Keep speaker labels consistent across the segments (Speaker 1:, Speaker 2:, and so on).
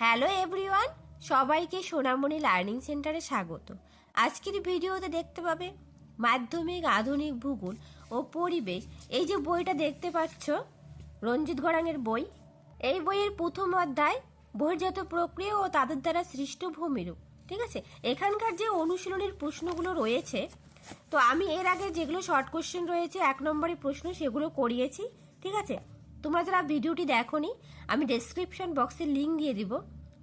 Speaker 1: Hello everyone, সবাইকে সোনামণি learning সেন্টারে স্বাগত। আজকের ভিডিওতে দেখতে পাবে মাধ্যমিক, আধুনিক, ভূগোল ও পরিবেশ। এই যে বইটা দেখতে পাচ্ছ, রঞ্জিত গড়াঙের বই, এই বইয়ের প্রথম অধ্যায় বহির্জাত প্রক্রিয়া ও তাদের দ্বারা সৃষ্ট ভূমিরূপ, ঠিক আছে? এখানকার যে অনুশীলনের প্রশ্নগুলো রয়েছে, তো আমি এর আগে যেগুলো শর্ট কোশ্চেন রয়েছে, এক নম্বরের প্রশ্ন সেগুলো করিয়েছি, ঠিক আছে? তোমরা যারা ভিডিওটি দেখোনি, আমি ডেসক্রিপশন বক্সে লিঙ্ক দিয়ে দিব।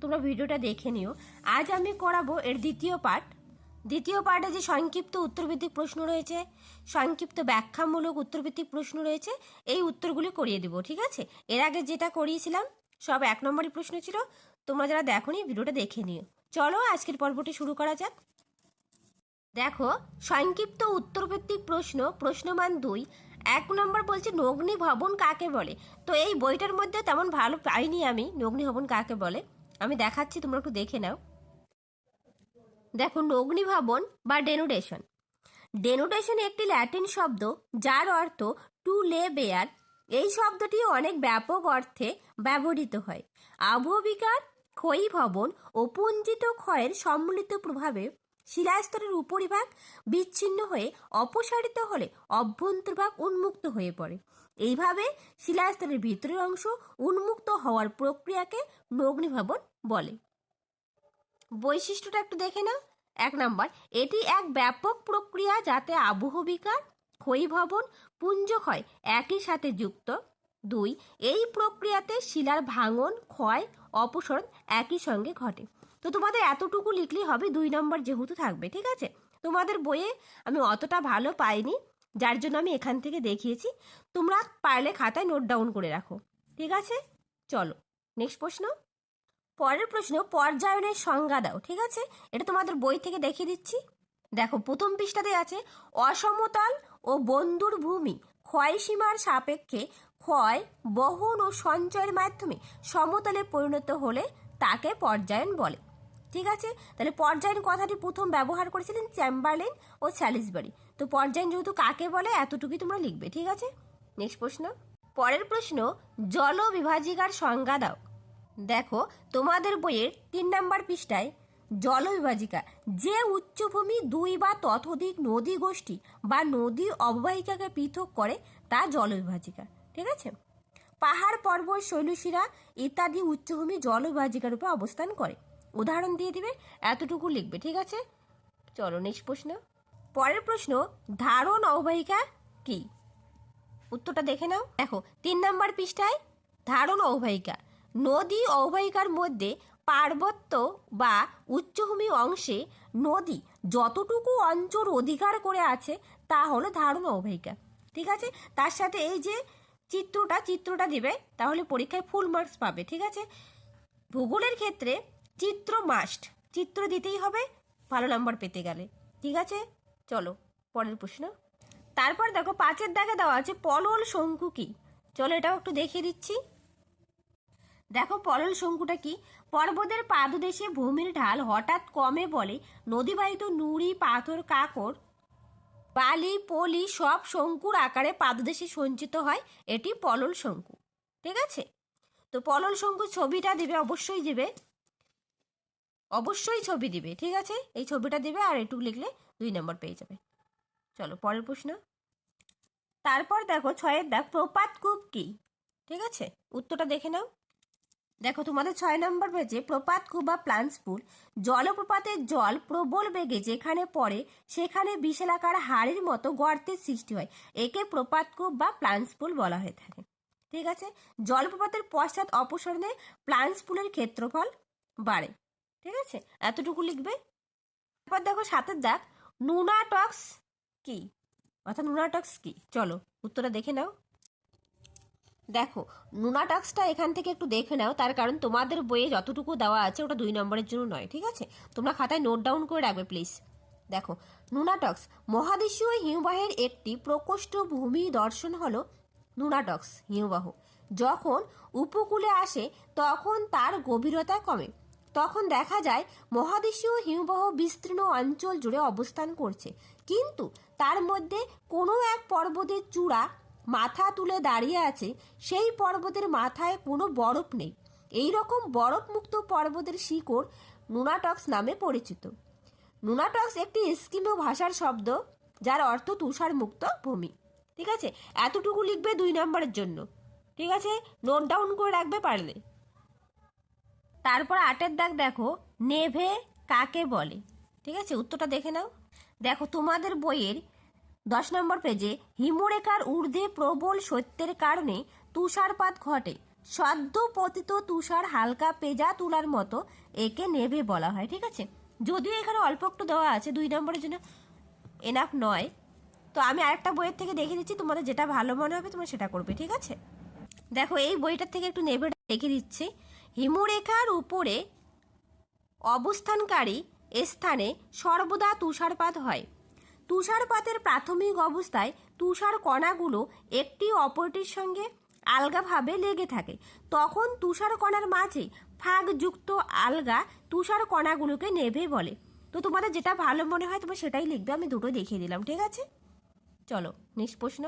Speaker 1: তোমরা ভিডিওটা দেখে নিও। আজ আমি করাবো এর দ্বিতীয় পার্ট দ্বিতীয় পার্টে যে সংক্ষিপ্ত উত্তরভিত্তিক প্রশ্ন রয়েছে, সংক্ষিপ্ত ব্যাখ্যামূলক উত্তরভিত্তিক প্রশ্ন রয়েছে, এই উত্তরগুলি করিয়ে দিব, ঠিক আছে? এর আগে যেটা করিয়েছিলাম, সব এক নম্বরই প্রশ্ন ছিল। তোমরা যারা দেখোনি, ভিডিওটা দেখে নিও। চলো আজকের পর্বটি শুরু করা যাক। দেখো, সংক্ষিপ্ত উত্তরভিত্তিক প্রশ্ন, প্রশ্নমান দুই এক নম্বর বলছে, নগ্নি ভবন কাকে বলে? তো এই বইটার মধ্যে তেমন ভালো পাইনি আমি, নগ্নি ভবন কাকে বলে? আমি দেখাচ্ছি, তোমরা একটু দেখে নাও। দেখো, নগ্নি ভবন বা ডেনুডেশন। ডেনুডেশন একটি ল্যাটিন শব্দ, যার অর্থ টু লে বেয়ার এই শব্দটি অনেক ব্যাপক অর্থে ব্যবহৃত হয়। আবহবিকার, ক্ষয়ী ভবন ও পুঞ্জিত ক্ষয়ের সম্মিলিত প্রভাবে শিলাস্তরের উপরিভাগ বিচ্ছিন্ন হয়ে অপসারিত হলে অভ্যন্তরভাগ উন্মুক্ত হয়ে পড়ে। এইভাবে শিলাস্তরের ভিতরের অংশ উন্মুক্ত হওয়ার প্রক্রিয়াকে নগ্নিভবন বলে। বৈশিষ্ট্যটা একটু দেখে নাও। এক নম্বর, এটি এক ব্যাপক প্রক্রিয়া যাতে আবহবিকার, ক্ষয়ীভবন, পুঞ্জক্ষয় একই সাথে যুক্ত। দুই, এই প্রক্রিয়াতে শিলার ভাঙন, ক্ষয়, অপসরণ একই সঙ্গে ঘটে। তো তোমাদের এতটুকু লিখলেই হবে দুই নম্বর যেহেতু থাকবে, ঠিক আছে? তোমাদের বইয়ে আমি অতটা ভালো পাইনি, যার জন্য আমি এখান থেকে দেখিয়েছি। তোমরা পারলে খাতায় নোট ডাউন করে রাখো, ঠিক আছে? চলো নেক্সট প্রশ্ন। পরের প্রশ্ন, পর্যায়নের সংজ্ঞা দাও, ঠিক আছে? এটা তোমাদের বই থেকে দেখিয়ে দিচ্ছি। দেখো, প্রথম পৃষ্ঠাতে আছে, অসমতল ও বন্ধুর ভূমি, ক্ষয় সীমার সাপেক্ষে ক্ষয়, বহন ও সঞ্চয়ের মাধ্যমে সমতলে পরিণত হলে তাকে পর্যায়ন বলে। ঠিক আছে? তাহলে পর্যায়ন কথাটি প্রথম ব্যবহার করেছিলেন চ্যাম্বারলেন ও স্যালিসবারি। তো পর্যায়ন যেহেতু কাকে বলে, এতটুকুই তোমরা লিখবে, ঠিক আছে? নেক্সট প্রশ্ন। পরের প্রশ্ন, জল বিভাজিকার সংজ্ঞা দাও। দেখো, তোমাদের বইয়ের তিন নাম্বার পৃষ্ঠায় জলবিভাজিকা যে উচ্চভূমি দুই বা ততোধিক নদী গোষ্ঠী বা নদী অববাহিকাকে পৃথক করে, তা জলবিভাজিকা ঠিক আছে? পাহাড় পর্বত শৈলশিরা ইত্যাদি উচ্চভূমি জল জলবিভাজিকার উপর অবস্থান করে। উদাহরণ দিয়ে দিবে, এতটুকু লিখবে, ঠিক আছে? চলো, নেক্সট প্রশ্ন। পরের প্রশ্ন, ধারণ অববাহিকা কি? উত্তরটা দেখে নাও। দেখো, তিন নাম্বার পৃষ্ঠায়, ধারণ অববাহিকা। নদী অববাহিকার মধ্যে পার্বত্য বা উচ্চভূমি অংশে নদী যতটুকু অঞ্চল অধিকার করে আছে, তা হলো ধারণ অববাহিকা। ঠিক আছে? তার সাথে এই যে চিত্রটা চিত্রটা দিবে, তাহলে পরীক্ষায় ফুল মার্কস পাবে, ঠিক আছে? ভূগোলের ক্ষেত্রে চিত্র মাস্ট চিত্র দিতেই হবে, ভালো নাম্বার পেতে গেলে। ঠিক আছে? চলো, পরের প্রশ্ন। তারপর দেখো, পাঁচের দাগে দেওয়া আছে, পলল শঙ্কু কি? চলো এটাও একটু দেখিয়ে দিচ্ছি। দেখো, পলল শঙ্কুটা কি? পর্বতের পাদদেশে ভূমির ঢাল হঠাৎ কমে বলে, নদীবাহিত নুড়ি, পাথর, কাকর, বালি, পলি সব শঙ্কুর আকারে পাদদেশে সঞ্চিত হয়। এটি পলল শঙ্কু। ঠিক আছে? তো পলল শঙ্কুর ছবিটা দিবে, অবশ্যই দিবে। অবশ্যই ছবি দিবে, ঠিক আছে? এই ছবিটা দিবে আর একটু লিখলে দুই নম্বর পেয়ে যাবে। চলো, পরের প্রশ্ন। তারপর দেখো, ছয়ের দেখ প্রপাত কূপ কি? ঠিক আছে? উত্তরটা দেখে নাও। দেখো, তোমাদের ছয় নম্বর পেজে প্রপাত কূপ বা প্লান্স পুল জলপ্রপাতের জল প্রবল বেগে যেখানে পড়ে, সেখানে বিশালাকার হাড়ির মতো গর্তের সৃষ্টি হয়। একে প্রপাত কূপ বা প্লান্স পুল বলা হয়ে থাকে। ঠিক আছে? জলপ্রপাতের পশ্চাৎ অপসরণে প্লান্স পুলের ক্ষেত্রফল বাড়ে। ঠিক আছে? এতটুকু লিখবে? তারপর দেখো সাতের দাগ। নুনাটক্স কি? অর্থাৎ নুনাটক্স কি? চলো, উত্তরটা দেখে নাও। দেখো নুনাটক্সটা এখান থেকে একটু দেখে নাও। তার কারণ তোমাদের বইয়ে যতটুকু দেওয়া আছে ওটা দুই নম্বরের জন্য নয়, ঠিক আছে? তোমরা খাতায় নোট ডাউন করে রাখবে প্লিজ দেখো নুনাটক্স মহাদেশীয় হিমবাহের একটি প্রকোষ্ঠ ভূমি দর্শন হলো নুনাটক্স হিমবাহ। যখন উপকূলে আসে, তখন তার গভীরতা কমে। তখন দেখা যায় মহাদেশীয় হিমবাহ বিস্তীর্ণ অঞ্চল জুড়ে অবস্থান করছে। কিন্তু তার মধ্যে কোনো এক পর্বতের চূড়া মাথা তুলে দাঁড়িয়ে আছে, সেই পর্বতের মাথায় কোনো বরফ নেই। এই রকম বরফমুক্ত পর্বতের শিকড় নুনাটক্স নামে পরিচিত। নুনাটক্স একটি এস্কিমো ভাষার শব্দ, যার অর্থ তুষার মুক্ত ভূমি। ঠিক আছে? এতটুকু লিখবে দুই নম্বরের জন্য। ঠিক আছে? নোট ডাউন করে রাখবে পারলে। তারপর আটের দাগ দেখো, নেভে কাকে বলে? ঠিক আছে? উত্তরটা দেখে নাও। দেখো, তোমাদের বইয়ের দশ নম্বর পেজে, হিমরেখার ঊর্ধ্বে প্রবল সত্যের কারণে তুষারপাত ঘটে। সদ্য পতিত তুষার হালকা পেজা তুলার মতো একে নেভে বলা হয়, ঠিক আছে? যদিও এখানে অল্প একটু দেওয়া আছে, দুই নম্বরের জন্য এনাফ নয়। তো আমি আরেকটা বইয়ের থেকে দেখে দিচ্ছি, তোমাদের যেটা ভালো মনে হবে তোমরা সেটা করবে, ঠিক আছে? দেখো, এই বইটার থেকে একটু নেভে দেখে দিচ্ছি। হিমরেখার উপরে অবস্থানকারী স্থানে সর্বদা তুষারপাত হয়। তুষারপাতের প্রাথমিক অবস্থায় তুষার কণাগুলো একটি অপরটির সঙ্গে আলগাভাবে লেগে থাকে। তখন তুষার কণার মাঝে ফাঁকযুক্ত আলগা তুষার কণাগুলোকে নেভে বলে। তো তোমাদের যেটা ভালো মনে হয় তোমার সেটাই লিখবে, আমি দুটো দেখিয়ে দিলাম, ঠিক আছে? চলো, নেক্সট প্রশ্ন।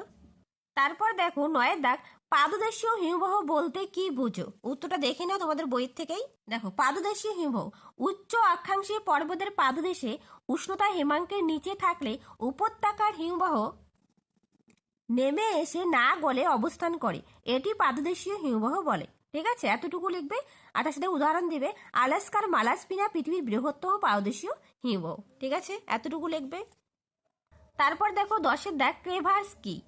Speaker 1: তারপর দেখো নয়ের দাগ, পাদদেশীয় হিমবাহ বলতে কি বুঝো? উত্তরটা দেখে নাও তোমাদের বইয়ের থেকেই। দেখো, পাদদেশীয় হিমবাহ, উচ্চ অক্ষাংশে পর্বতের পাদদেশে উষ্ণতা হিমাঙ্কের নিচে থাকলে উপত্যকার হিমবাহ নেমে এসে না গলে অবস্থান করে। এটি পাদদেশীয় হিমবাহ বলে। ঠিক আছে? এতটুকু লিখবে। আর তার সাথে উদাহরণ দিবে, আলাস্কার মালাসপিনা পৃথিবীর বৃহত্তম পাদদেশীয় হিমবাহ। ঠিক আছে? এতটুকু লিখবে। তারপর দেখো দশের দাগ ক্রেভার্স কি?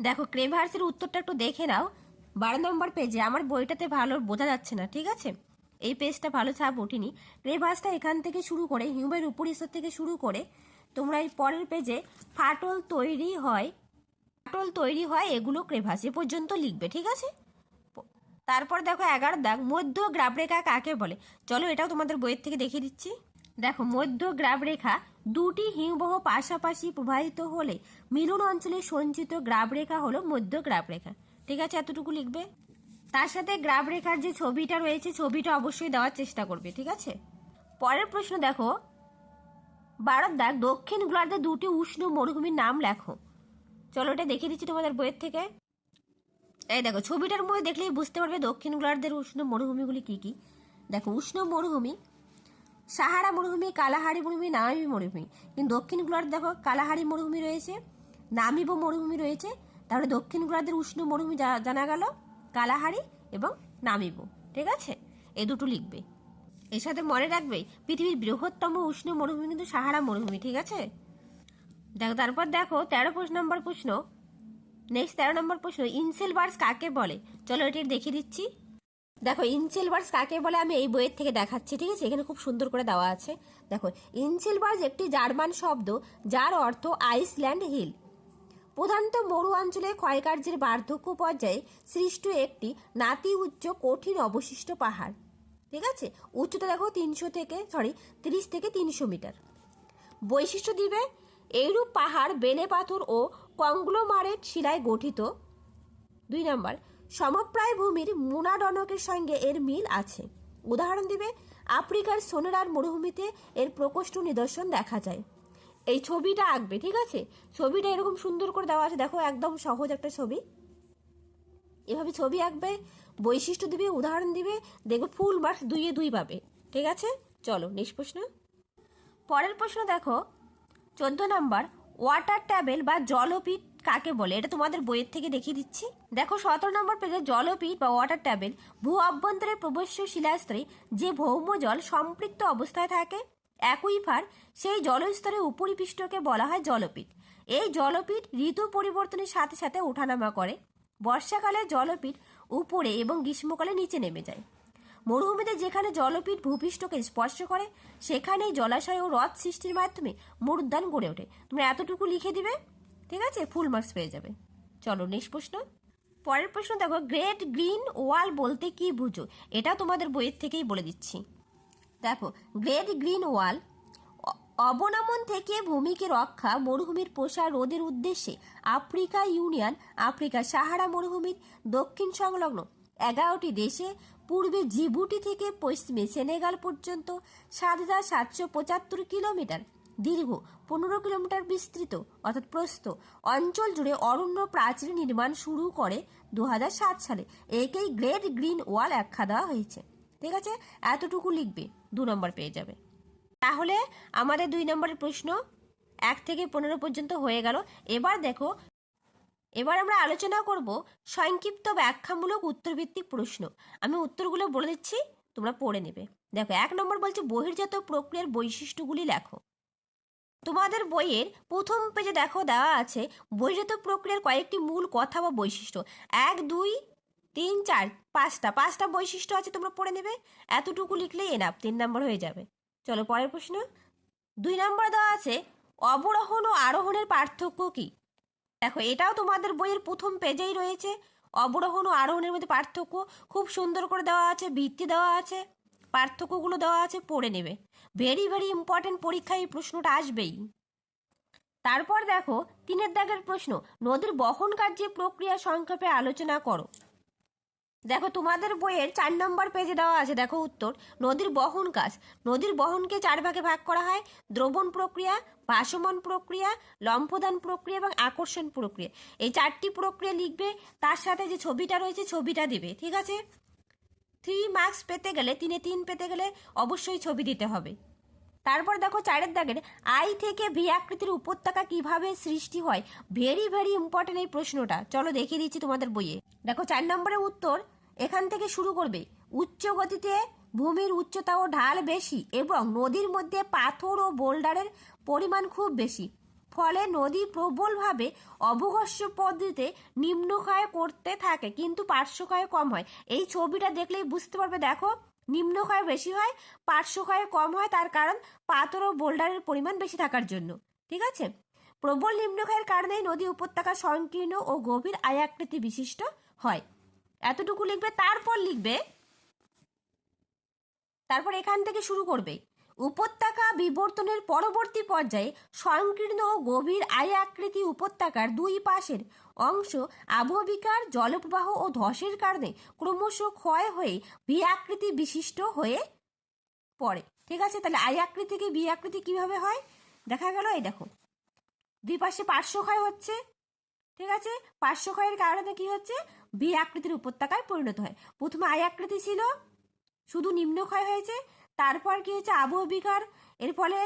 Speaker 1: দেখো ক্রেভার্সের উত্তরটা একটু দেখে নাও। বারো নম্বর পেজে আমার বইটাতে ভালো বোঝা যাচ্ছে না, ঠিক আছে? এই পেজটা ভালো ছাপ ওঠেনি। ক্রেভার্সটা এখান থেকে শুরু করে, হিউমের উপর স্তর থেকে শুরু করে, তোমরা এই পরের পেজে ফাটল তৈরি হয়, ফাটল তৈরি হয়, এগুলো ক্রেভাস এ পর্যন্ত লিখবে, ঠিক আছে? তারপর দেখো, এগারো দাগ, মধ্য গ্রাবরেখা কাকে বলে? চলো এটাও তোমাদের বইয়ের থেকে দেখিয়ে দিচ্ছি। দেখো, মধ্য গ্রাবরেখা দুটি হিমবাহ পাশাপাশি প্রবাহিত হলে মিলন অঞ্চলে সঞ্চিত গ্রাবরেখা হলো মধ্য গ্রাবরেখা। ঠিক আছে? এতটুকু লিখবে? তার সাথে গ্রাবরেখার যে ছবিটা রয়েছে, ছবিটা অবশ্যই দেওয়ার চেষ্টা করবে, ঠিক আছে? পরের প্রশ্ন দেখো। দাগ দক্ষিণ গোলার্ধে দুটি উষ্ণ মরুভূমির নাম লেখো। চলো এটা দেখিয়ে দিচ্ছি তোমাদের বইয়ের থেকে। এই দেখো, ছবিটার মধ্যে দেখলেই বুঝতে পারবে দক্ষিণ গোলার্ধের উষ্ণ মরুভূমিগুলি কি কি। দেখো, উষ্ণ মরুভূমি সাহারা মরুভূমি, কালাহারি মরুভূমি, নামিবি মরুভূমি। কিন্তু দক্ষিণ গোলার্ধ দেখো, কালাহারি মরুভূমি রয়েছে, নামিব মরুভূমি রয়েছে। তাহলে দক্ষিণ গোলার্ধের উষ্ণ মরুভূমি জানা গেল, কালাহারি এবং নামিব। ঠিক আছে? এই দুটো লিখবে। এর সাথে মনে রাখবে, পৃথিবীর বৃহত্তম উষ্ণ মরুভূমি কিন্তু সাহারা মরুভূমি, ঠিক আছে? দেখো, তারপর দেখো, তেরো প্রশ্ন নম্বর প্রশ্ন। নেক্সট তেরো নম্বর প্রশ্ন, ইনসেলবার্স কাকে বলে? চলো এটি দেখিয়ে দিচ্ছি। দেখো ইনসেলবার্স কাকে বলে আমি এই বইয়ের থেকে দেখাচ্ছি, ঠিক আছে? এখানে খুব সুন্দর করে দেওয়া আছে। দেখো ইনসেলবার্স একটি জার্মান শব্দ যার অর্থ আইসল্যান্ড হিল। প্রধানত মরু অঞ্চলে ক্ষয়কার্যের বার্ধক্য পর্যায়ে সৃষ্ট একটি নাতি উচ্চ কঠিন অবশিষ্ট পাহাড়। ঠিক আছে? উচ্চতা দেখো তিনশো থেকে সরি তিরিশ থেকে তিনশো মিটার। বৈশিষ্ট্য দিবে, এইরূপ পাহাড় বেলে পাথর ও কংগ্লোমারেট শিলায় গঠিত। দুই নম্বর সমপ্রায় ভূমির মুনাডনকের সঙ্গে এর মিল আছে। উদাহরণ দিবে, আফ্রিকার সোনারার মরুভূমিতে এর প্রকোষ্ঠ নিদর্শন দেখা যায়। এই ছবিটা আঁকবে, ঠিক আছে? ছবিটা এরকম সুন্দর করে দেওয়া আছে, দেখো, একদম সহজ একটা ছবি। এভাবে ছবি আঁকবে, বৈশিষ্ট্য দিবে, উদাহরণ দিবে, দেখবে ফুল মার্কস দুইয়ে দুই পাবে, ঠিক আছে? চলো, নেক্সট প্রশ্ন। পরের প্রশ্ন দেখো, চোদ্দ নম্বর, ওয়াটার ট্যাবেল বা জলপিট কাকে বলে? এটা তোমাদের বইয়ের থেকে দেখিয়ে দিচ্ছি। দেখো, সতেরো নম্বর পেজে জলপিট বা ওয়াটার ট্যাবেল ভূ অভ্যন্তরের প্রবশ্য শিলাস্তরে যে ভৌম জল সম্পৃক্ত অবস্থায় থাকে অ্যাকুইফার সেই জলস্তরের উপরিপৃষ্ঠকে বলা হয় জলপিট এই জলপিট ঋতু পরিবর্তনের সাথে সাথে ওঠানামা করে। বর্ষাকালে জলপিট উপরে এবং গ্রীষ্মকালে নিচে নেমে যায়। মরুভূমিতে যেখানে জলপিট ভূপৃষ্ঠকে স্পর্শ করে, সেখানেই জলাশয় ও হ্রদ সৃষ্টির মাধ্যমে মরুদ্যান গড়ে ওঠে। তোমরা এতটুকু লিখে দিবে? ঠিক আছে? ফুল মার্কস পেয়ে যাবে। চলো নেক্সট প্রশ্ন। পরের প্রশ্ন দেখো গ্রেট গ্রিন ওয়াল বলতে কি বুঝো? এটা তোমাদের বইয়ের থেকেই বলে দিচ্ছি। দেখো গ্রেট গ্রিন ওয়াল অবনমন থেকে ভূমিকে রক্ষা মরুভূমির প্রসার রোধের উদ্দেশ্যে আফ্রিকা ইউনিয়ন, আফ্রিকা সাহারা মরুভূমির দক্ষিণ সংলগ্ন এগারোটি দেশে, পূর্বে জিবুটি থেকে পশ্চিমে সেনেগাল পর্যন্ত সাত হাজার সাতশো পঁচাত্তর কিলোমিটার, দীর্ঘ পনেরো কিলোমিটার বিস্তৃত, অর্থাৎ প্রস্থ, অঞ্চল জুড়ে অরণ্য প্রাচীর নির্মাণ শুরু করে দু হাজার সাত সালে। একেই গ্রেট গ্রিন ওয়াল আখ্যা দেওয়া হয়েছে। ঠিক আছে? এতটুকু লিখবে, দু নম্বর পেয়ে যাবে। তাহলে আমাদের দুই নম্বরের প্রশ্ন এক থেকে পনেরো পর্যন্ত হয়ে গেল। এবার দেখো, এবার আমরা আলোচনা করব সংক্ষিপ্ত ব্যাখ্যামূলক উত্তরভিত্তিক প্রশ্ন। আমি উত্তরগুলো বলে দিচ্ছি, তোমরা পড়ে নেবে। দেখো, এক নম্বর বলছে বহির্জাত প্রক্রিয়ার বৈশিষ্ট্যগুলি লেখো। তোমাদের বইয়ের প্রথম পেজে দেখো দেওয়া আছে বহির্জাত প্রক্রিয়ার কয়েকটি মূল কথা বা বৈশিষ্ট্য। এক, দুই, তিন, চার, পাঁচটা। পাঁচটা বৈশিষ্ট্য আছে, তোমরা পড়ে নেবে। এতটুকু লিখলেই এনাফ তিন নম্বর হয়ে যাবে। চলো, পরের প্রশ্ন। দুই নম্বর দেওয়া আছে, অবরোহণ ও আরোহণের পার্থক্য কি? দেখো, এটাও তোমাদের বইয়ের প্রথম পেজেই রয়েছে। অবরোহণ ও আরোহণের মধ্যে পার্থক্য খুব সুন্দর করে দেওয়া আছে, ভিত্তি দেওয়া আছে, পার্থক্যগুলো দেওয়া আছে, পড়ে নেবে। ভেরি ভেরি ইম্পর্টেন্ট পরীক্ষায় এই প্রশ্নটা আসবেই। তারপর দেখো, তিনের দাগের প্রশ্ন, নদীর বহন কার্যে প্রক্রিয়া সংক্ষেপে আলোচনা করো। দেখো, তোমাদের বইয়ের চার নম্বর পেজে দেওয়া আছে, দেখো উত্তর, নদীর বহন কাজ। নদীর বহনকে চার ভাগে ভাগ করা হয়, দ্রবণ প্রক্রিয়া, ভাসমান প্রক্রিয়া, লম্ফদান প্রক্রিয়া এবং আকর্ষণ প্রক্রিয়া। এই চারটি প্রক্রিয়া লিখবে, তার সাথে যে ছবিটা রয়েছে, ছবিটা দেবে, ঠিক আছে? থ্রি মার্কস পেতে গেলে, তিনে তিন পেতে গেলে অবশ্যই ছবি দিতে হবে। তারপর দেখো চারের দাগের আই থেকে ভি আকৃতির উপত্যকা কীভাবে সৃষ্টি হয়? ভেরি ভেরি ইম্পর্টেন্ট এই প্রশ্নটা। চলো দেখিয়ে দিচ্ছি তোমাদের বইয়ে। দেখো চার নম্বরের উত্তর, এখান থেকে শুরু করবে। উচ্চ গতিতে ভূমির উচ্চতা ও ঢাল বেশি এবং নদীর মধ্যে পাথর ও বোল্ডারের পরিমাণ খুব বেশি। ফলে নদী প্রবলভাবে অবঘর্ষ পদ্ধতিতে নিম্নক্ষয় করতে থাকে, কিন্তু পার্শ্বক্ষয় কম হয়। এই ছবিটা দেখলেই বুঝতে পারবে, দেখো, নিম্নক্ষয় বেশি হয়, পার্শ্বক্ষয় কম হয়, তার কারণ পাথর ও বোল্ডারের পরিমাণ বেশি থাকার জন্য। ঠিক আছে? প্রবল নিম্নক্ষয়ের কারণে নদী উপত্যকা সংকীর্ণ ও গভীর আয়াকৃতি বিশিষ্ট হয়। এতটুকু লিখবে, তারপর লিখবে, তারপর এখান থেকে শুরু করবে। উপত্যকা বিবর্তনের পরবর্তী পর্যায়ে সংকীর্ণ ও গভীর আয় আকৃতি উপত্যকার দুই পাশের অংশ আবহবিকার, জলপ্রবাহ ও ধসের কারণে ক্রমশ ক্ষয় হয়ে ভি আকৃতি বিশিষ্ট হয়ে পড়ে। ঠিক আছে? তাহলে আই আকৃতি থেকে ভি আকৃতি কীভাবে হয়? দেখা গেল এই দেখো। দুই পাশে পার্শ্বক্ষয় হচ্ছে। ঠিক আছে? পার্শ্বক্ষয়ের কারণে কি হচ্ছে? ভি আকৃতির উপত্যকায় পরিণত হয়। প্রথমে আই আকৃতি ছিল, শুধু নিম্নক্ষয় হয়েছে। তারপর কি হয়েছে? আবহবিকার এর ফলে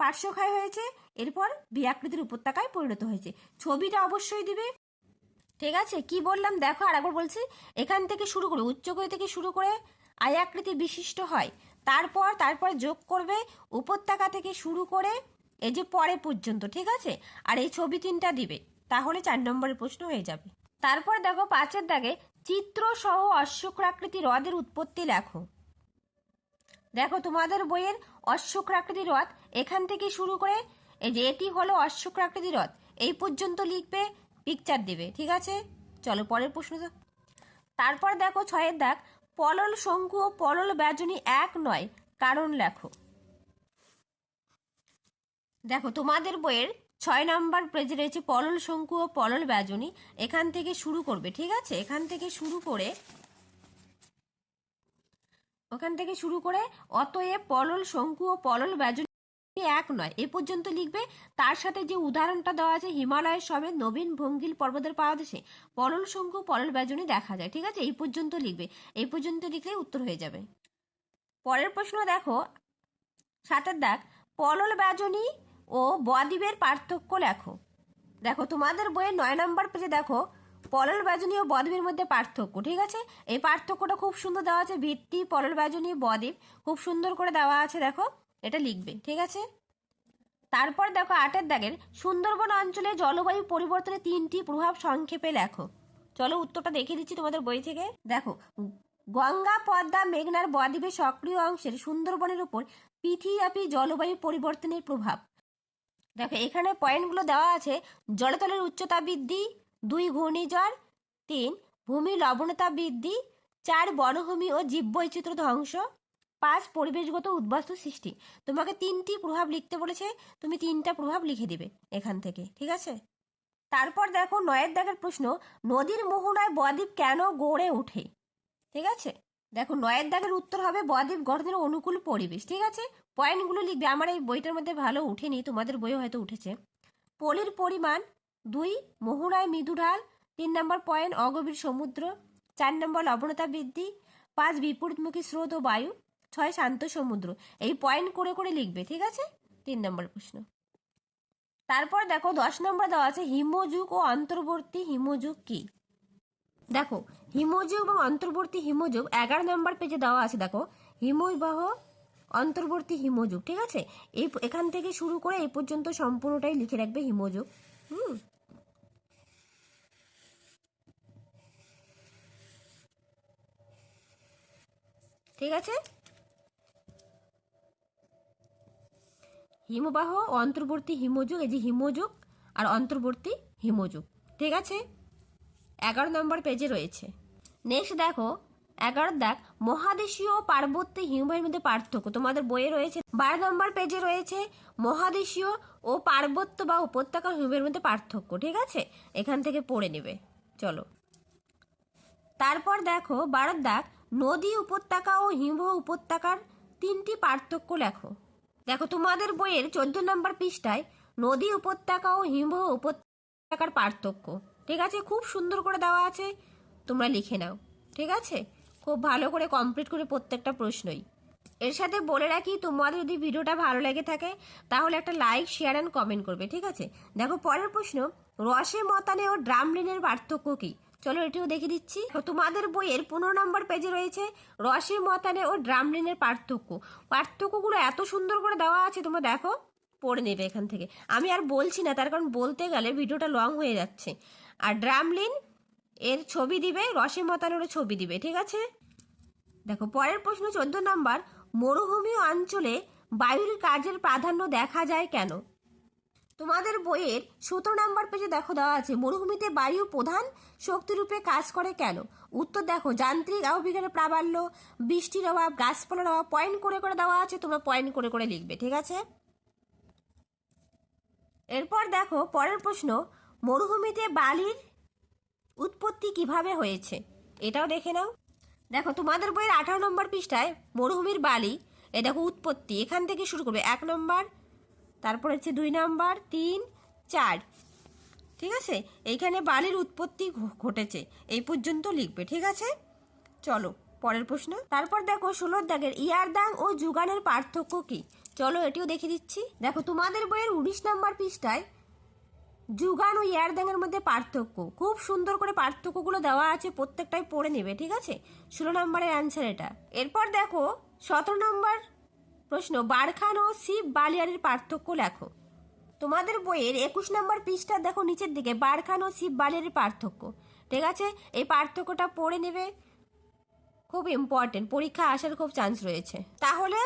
Speaker 1: পার্শ্বক্ষয় হয়েছে, এরপর বিয়াকৃতির উপত্যকায় পরিণত হয়েছে। ছবিটা অবশ্যই দিবে। ঠিক আছে? কি বললাম? দেখো আর একবার বলছি। এখান থেকে শুরু করে উচ্চগতি থেকে শুরু করে আয়াকৃতি বিশিষ্ট হয়। তারপর তারপর যোগ করবে, উপত্যকা থেকে শুরু করে এই যে পরে পর্যন্ত, ঠিক আছে? আর এই ছবি তিনটা দিবে। তাহলে চার নম্বরের প্রশ্ন হয়ে যাবে। তারপর দেখো, পাঁচের দাগে চিত্র সহ অশ্বক্রাকৃতি হ্রদের উৎপত্তি লেখো। দেখো, তোমাদের বইয়ের অশ্বক্রাকৃতি রথ, এখান থেকে শুরু করে এই যে এটি হলো অশ্বক্রাকৃতি রথ, এই পর্যন্ত লিখবে পিকচার দেবে, ঠিক আছে? চলো, পরের প্রশ্ন তারপর দেখো, ছয়ের দাগ, পলল শঙ্কু ও পলল ব্যজনী এক নয়, কারণ লেখো। দেখো, তোমাদের বইয়ের ছয় নম্বর পেজে রয়েছে পলল শঙ্কু ও পলল ব্যজনী, এখান থেকে শুরু করবে, ঠিক আছে? এখান থেকে শুরু করে ওখান থেকে শুরু করে অতএব পলল, শঙ্কু ও পলল ব্যজনী এক নয়। এ পর্যন্ত লিখবে, তার সাথে যে উদাহরণটা দেওয়া আছে হিমালয়ের সমেত নবীন ভঙ্গিল পর্বতের পাদদেশে, পলল, শঙ্কু, পলল ব্যজনী দেখা যায়, ঠিক আছে? এই পর্যন্ত লিখবে। এই পর্যন্ত লিখলেই উত্তর হয়ে যাবে। পরের প্রশ্ন দেখো, সাতের দাগ, পলল ব্যজনী ও বদ্বীপের পার্থক্য লেখো। দেখো, তোমাদের বইয়ের নয় নম্বর পেজে দেখো পলল ব্যজনী ও বদ্বীপের মধ্যে পার্থক্য, ঠিক আছে? এই পার্থক্যটা খুব সুন্দর দেওয়া আছে ভিত্তি পলল ব্যজনী বদ্বীপ। খুব সুন্দর করে দেওয়া আছে, দেখো, এটা লিখবে, ঠিক আছে? তারপর দেখো, আটের দাগের, সুন্দরবন অঞ্চলে জলবায়ু পরিবর্তনের তিনটি প্রভাব সংক্ষেপে লেখো। চলো উত্তরটা দেখিয়ে দিচ্ছি তোমাদের বই থেকে। দেখো, গঙ্গা, পদ্মা, মেঘনার বদ্বীপের সক্রিয় অংশের সুন্দরবনের উপর পৃথিবীব্যাপী জলবায়ু পরিবর্তনের প্রভাব। দেখো, এখানে পয়েন্টগুলো দেওয়া আছে, জলতলের উচ্চতা বৃদ্ধি দুই ঘূর্ণিঝড়, তিন ভূমি লবণতা বৃদ্ধি, চার বনভূমি ও জীববৈচিত্র্য ধ্বংস, পাঁচ পরিবেশগত উদ্বাস্তু সৃষ্টি। তোমাকে তিনটি প্রভাব লিখতে বলেছে, তুমি তিনটা প্রভাব লিখে দিবে এখান থেকে, ঠিক আছে? তারপর দেখো নয়ের দাগের প্রশ্ন, নদীর মোহনায় বদ্বীপ কেন গড়ে ওঠে? ঠিক আছে? দেখো নয়ের দাগের উত্তর হবে বদ্বীপ গঠনের অনুকূল পরিবেশ, ঠিক আছে? পয়েন্টগুলো লিখবে, আমার এই বইটার মধ্যে ভালো উঠেনি, তোমাদের বইও হয়তো উঠেছে। পলির পরিমাণ দুই, মোহনায় মৃদু ঢাল, তিন নম্বর পয়েন্ট অগভীর সমুদ্র, চার নম্বর লবণতা বৃদ্ধি, পাঁচ বিপরীতমুখী স্রোত ও বায়ু, ছয় শান্ত সমুদ্র। এই পয়েন্ট করে করে লিখবে, ঠিক আছে? তিন নম্বর প্রশ্ন। তারপর দেখো, দশ নম্বর দেওয়া আছে, হিমযুগ ও অন্তর্বর্তী হিমযুগ কি? দেখো, হিমযুগ এবং অন্তর্বর্তী হিমযুগ, এগারো নম্বর পেজে দেওয়া আছে, দেখো, হিমবাহ অন্তর্বর্তী হিমযুগ, ঠিক আছে? এই, এখান থেকে শুরু করে এই পর্যন্ত সম্পূর্ণটাই লিখে রাখবে হিমযুগ, হুম? ঠিক আছে? হিমবাহ, অন্তর্বর্তী হিমযুগ, এই যে হিমযুগ আর অন্তর্বর্তী হিমযুগ, ঠিক আছে? এগারো নম্বর পেজে রয়েছে। নেক্সট দেখো, এগারো দেখ, মহাদেশীয় ও পার্বত্য হিমবাহের মধ্যে পার্থক্য, তোমাদের বইয়ে রয়েছে। বারো নম্বর পেজে রয়েছে, মহাদেশীয় ও পার্বত্য বা উপত্যকা হিমবাহের মধ্যে পার্থক্য, ঠিক আছে? এখান থেকে পড়ে নেবে, চলো। তারপর দেখো, বারো দাগ নদী উপত্যকা ও হিমবাহ উপত্যকার তিনটি পার্থক্য লেখো। দেখো, তোমাদের বইয়ের চোদ্দ নম্বর পৃষ্ঠায় নদী উপত্যকা ও হিমবাহ উপত্যকার পার্থক্য। ঠিক আছে? খুব সুন্দর করে দেওয়া আছে। তোমরা লিখে নাও। ঠিক আছে? খুব ভালো করে কমপ্লিট করে প্রত্যেকটা প্রশ্নই। এর সাথে বলে রাখি, তোমাদের যদি ভিডিওটা ভালো লেগে থাকে, তাহলে একটা লাইক শেয়ার অ্যান্ড কমেন্ট করবে। ঠিক আছে? দেখো, পরের প্রশ্ন, রসে মতানে ও ড্রামলিনের পার্থক্য কী? চলো এটিও দেখে দিচ্ছি। তোমাদের বইয়ের পনেরো নম্বর পেজে রয়েছে রসে মতানে ও ড্রামলিনের পার্থক্য। পার্থক্যগুলো এত সুন্দর করে দেওয়া আছে, তোমরা দেখো। পড়ে নেবে এখান থেকে। আমি আর বলছি না, তার কারণ বলতে গেলে ভিডিওটা লং হয়ে যাচ্ছে। আর ড্রামলিন এর ছবি দিবে রসে মতানেরও ছবি দিবে, ঠিক আছে? দেখো, পরের প্রশ্ন, চোদ্দ নম্বর, মরুভূমি অঞ্চলে বায়ুর কাজের প্রাধান্য দেখা যায় কেন? তোমাদের বইয়ের সতেরো নম্বর পেজে দেখো দেওয়া আছে, মরুভূমিতে বায়ু প্রধান শক্তিরূপে কাজ করে কেন? উত্তর দেখো, যান্ত্রিক আবহবিজ্ঞানের প্রাবল্য, বৃষ্টির অভাব, গাছপালার অভাব পয়েন্ট করে করে দেওয়া আছে, তোমরা পয়েন্ট করে করে লিখবে, ঠিক আছে? এরপর দেখো, পরের প্রশ্ন, মরুভূমিতে বালির উৎপত্তি কীভাবে হয়েছে? এটাও দেখে নাও। দেখো, তোমাদের বইয়ের আঠারো নম্বর পৃষ্ঠায় মরুভূমির বালি, এ দেখো উৎপত্তি, এখান থেকে শুরু করবে, এক নম্বর তারপর হচ্ছে দুই নাম্বার, তিন, চার। ঠিক আছে? এইখানে বালির উৎপত্তি ঘটেছে। এই পর্যন্ত লিখবে, ঠিক আছে? চলো, পরের প্রশ্ন। তারপর দেখো ষোলোর দাগের ইয়ার ইয়ারদাং ও যুগানের পার্থক্য কি? চলো এটিও দেখে দিচ্ছি। দেখো, তোমাদের বইয়ের উনিশ নাম্বার পৃষ্ঠায় যুগান ও ইয়ারদাংয়ের মধ্যে পার্থক্য। খুব সুন্দর করে পার্থক্যগুলো দেওয়া আছে, প্রত্যেকটাই পড়ে নেবে, ঠিক আছে? ষোলো নম্বরের অ্যান্সার এটা। এরপর দেখো, সতেরো নম্বর প্রশ্ন, বারখান ও শিব বালিয়ারির পার্থক্য লেখো। তোমাদের বইয়ের একুশ নম্বর পৃষ্ঠা দেখো নিচের দিকে, বারখান ও শিব বালিয়ারির পার্থক্য। ঠিক আছে? এই পার্থক্যটা পড়ে নেবে। খুব ইম্পর্টেন্ট পরীক্ষা আসার খুব চান্স রয়েছে। তাহলে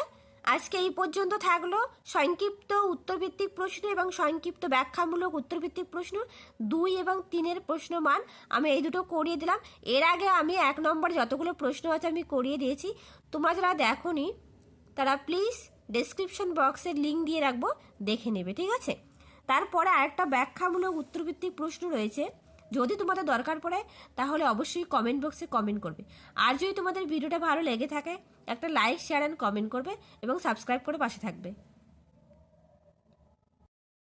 Speaker 1: আজকে এই পর্যন্ত থাকল সংক্ষিপ্ত উত্তরভিত্তিক প্রশ্ন এবং সংক্ষিপ্ত ব্যাখ্যামূলক উত্তরভিত্তিক প্রশ্ন, দুই এবং তিনের প্রশ্ন মান আমি এই দুটো করিয়ে দিলাম। এর আগে আমি এক নম্বর যতগুলো প্রশ্ন আছে আমি করিয়ে দিয়েছি। তোমরা যারা দেখোনি তারা প্লিজ ডেসক্রিপশন বক্সের লিঙ্ক দিয়ে রাখব, দেখে নেবে, ঠিক আছে? তারপরে আরেকটা ব্যাখ্যামূলক উত্তরভিত্তিক প্রশ্ন রয়েছে। যদি তোমাদের দরকার পড়ে, তাহলে অবশ্যই কমেন্ট বক্সে কমেন্ট করবে। আর যদি তোমাদের ভিডিওটা ভালো লেগে থাকে, একটা লাইক শেয়ার অ্যান্ড কমেন্ট করবে এবং সাবস্ক্রাইব করে পাশে থাকবে।